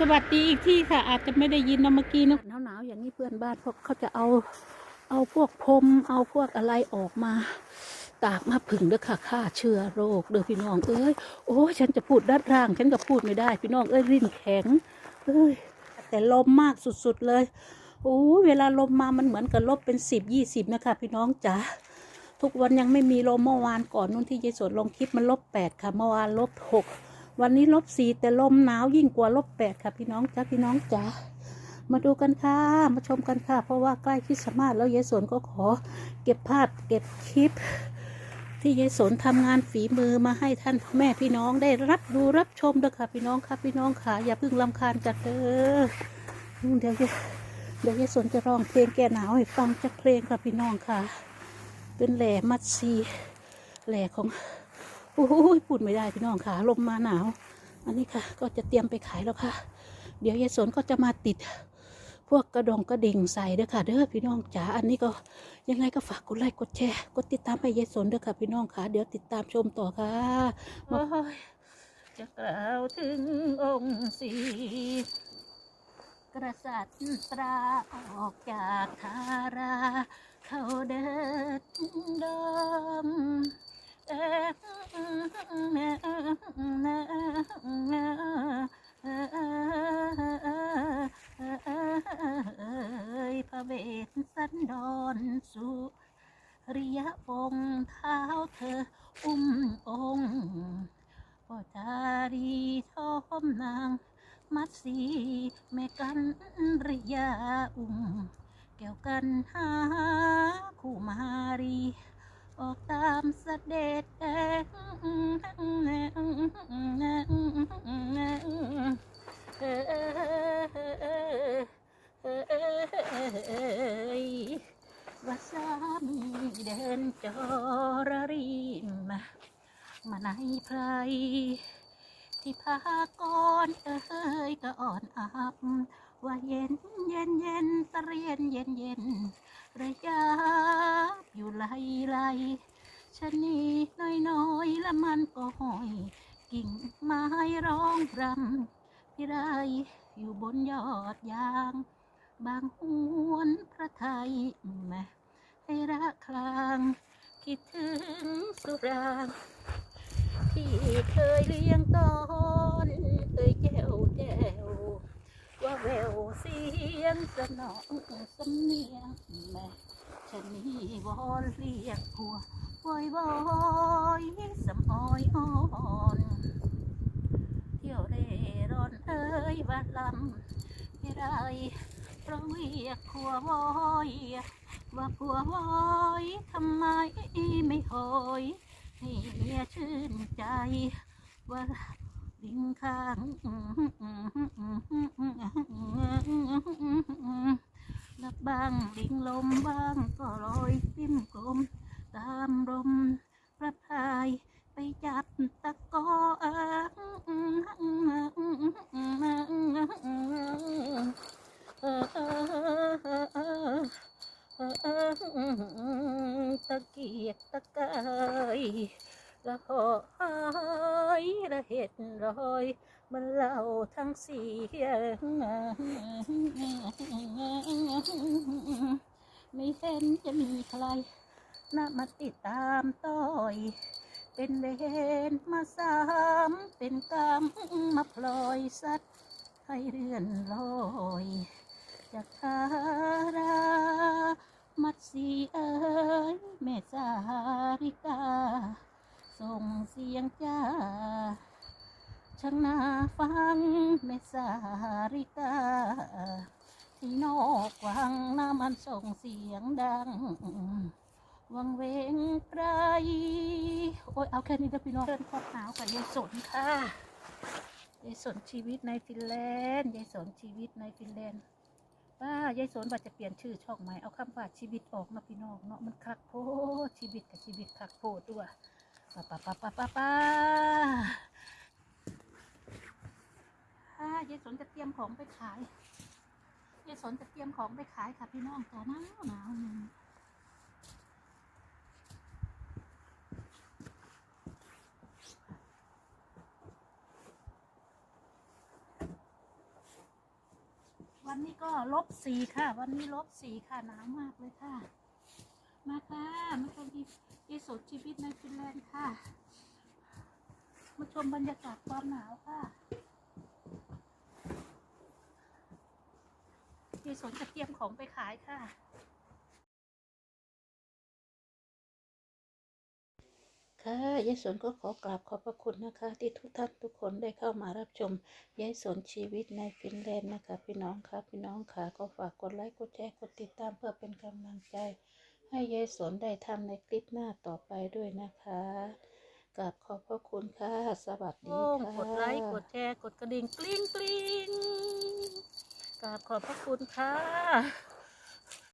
สวัสดีอีกที่ค่ะ อาจจะไม่ได้ยินนะเมื่อกี้เนอะหนาวๆอย่างนี้เพื่อนบ้านพวกเขาจะเอาเอาพวกพรมเอาพวกอะไรออกมา ตากมาผึ่งเด้อค่ะฆ่าเชื้อโรคเด้อพี่น้องเอ้ยโอ้ฉันจะพูดด้านร่าง ฉันก็พูดไม่ได้ พี่น้องเอ้ยริ้นแข็งเอ้ยแต่ลมมากสุดๆเลยโอ้เวลาลมมามันเหมือนกับลบเป็นสิบยี่สิบนะคะพี่น้องจ๋าทุกวันยังไม่มีลมเมื่อวานก่อนนู่นที่ยายสดลงคลิปมันลบแปดค่ะเมื่อวานลบหก วันนี้ลบสี่แต่ลมหนาวยิ่งกว่าลบแปดค่ะพี่น้องจ้าพี่น้องจ๋ามาดูกันค่ะ มาชมกันค่ะ เพราะว่าใกล้คริสต์มาสแล้วยายสนก็ขอ เก็บภาพเก็บคลิป ที่ยายสนทำงานฝีมือมาให้ท่านแม่พี่น้องได้รับดูรับชมด้วยค่ะ พี่น้องค่ะพี่น้องค่ะอย่าเพิ่งลำคาญกันเด้อเดี๋ยวเดี๋ยวยายสนจะร้องเพลงแก้หนาวให้ฟังจากเพลงค่ะพี่น้องค่ะ เป็นแหล่มัดซีแหล่ของ โอ้ยพูดไม่ได้พี่น้องค่ะลมมาหนาว อันนี้ค่ะ ก็จะเตรียมไปขายแล้วค่ะ เดี๋ยวยายสนก็จะมาติด พวกกระดองกระดิ่งใส่เด้อค่ะเด้อพี่น้องจ๋าอันนี้ก็ยังไงก็ฝากกดไลค์กดแชร์กดติดตามให้ยายสนเด้อค่ะพี่น้องค่ะ เดี๋ยวติดตามชมต่อค่ะมาจะกล่าวถึงองค์สีกริย์ตราออกจากทารา เขาเดินดม ยพระเวทสันดรสุริยพงเท้าเธออุ้มองค์พ่อจารีทอมนาง มัดสีแม่กันริยาอุ้มแก้วกันหาคู่มารี ออกตามเสด็จเอว่าสามีเดินจอระรีมา มาในไพรที่พากรเออ อยกิ่งไม้ร้องรำพิไรอยู่บนยอดยาง บางหวนพระไทยแม่ให้รักคลางคิดถึงสุรางที่เคยเลี้ยงตอนเอ่ยแก้วแก้วว่าแววเสียงสนองสำเนียงแม่ ฉันนี่วอนเรียกผัววอยวอยสำอ้อยอ่อนเที่ยวเร่ร่อนเอ้ยว่าลำไม่ได้เพราะเรียกผัววอยว่าผัววอยทำไมไม่หอยให้เมียชื่นใจ ว่าลิงข้าง ลับบางลิงลมบ้างก็ลอยติ้มกลม ตามลมพระพายไปจับตะกอตะเกียกตะกายละหอ ยละเห็ดรอยมันเล่าทั้งเสียงไม่เห็นจะมีใครน่ามาติดตามต้อย เป็นเวรมาสามเป็นกรรมมาพลอยสัตว์ให้เรื่อนลอยจากทารามัดสีเอ้ยแม่สาริกา ส่งเสียงจ้าช่างน่าฟังแม่สาริกา ที่นอกวังน้ามันส่งเสียงดัง วังเวงไกลโอ้ยเอาแค่นี้เด้พี่น้องเดินขอบหนาวกับยายสนค่ะยายสนชีวิตในฟินแลนด์ยายสนชีวิตในฟินแลนด์ป้ายายสนว่าจะเปลี่ยนชื่อช่องใหม่เอาคำว่าชีวิตออกมาพี่น้องเนาะมันคักโพชีวิตกับชีวิตคักโพด้วย ป้าป้าป้าป้าป้าป้าค่ะยายสนจะเตรียมของไปขายยายสนจะเตรียมของไปขายค่ะพี่น้องจ้าหนาวหนาววันนี้ก็ลบสี่ค่ะ วันนี้ลบสี่ค่ะหนาวมากเลยค่ะ มาค่ะมาชมที่ที่สุดชีวิตในฟินแลนด์ค่ะมาชมบรรยากาศความหนาวค่ะที่สวนจะเตรียมของไปขายค่ะค่ะยายสนก็ขอกราบขอบพระคุณนะคะ ที่ทุกท่านทุกคนได้เข้ามารับชมยายสนชีวิตในฟินแลนด์นะคะ พี่น้องค่ะพี่น้องค่ะก็ฝากกดไลค์กดแชร์กดติดตามเพื่อเป็นกำลังใจ ให้ยายสนได้ทำในคลิปหน้าต่อไปด้วยนะคะกราบขอบพระคุณค่ะ สวัสดีค่ะกดไลค์ กดแชร์ กดกระดิ่งกลิ้งกลิ้งกราบขอบพระคุณค่ะ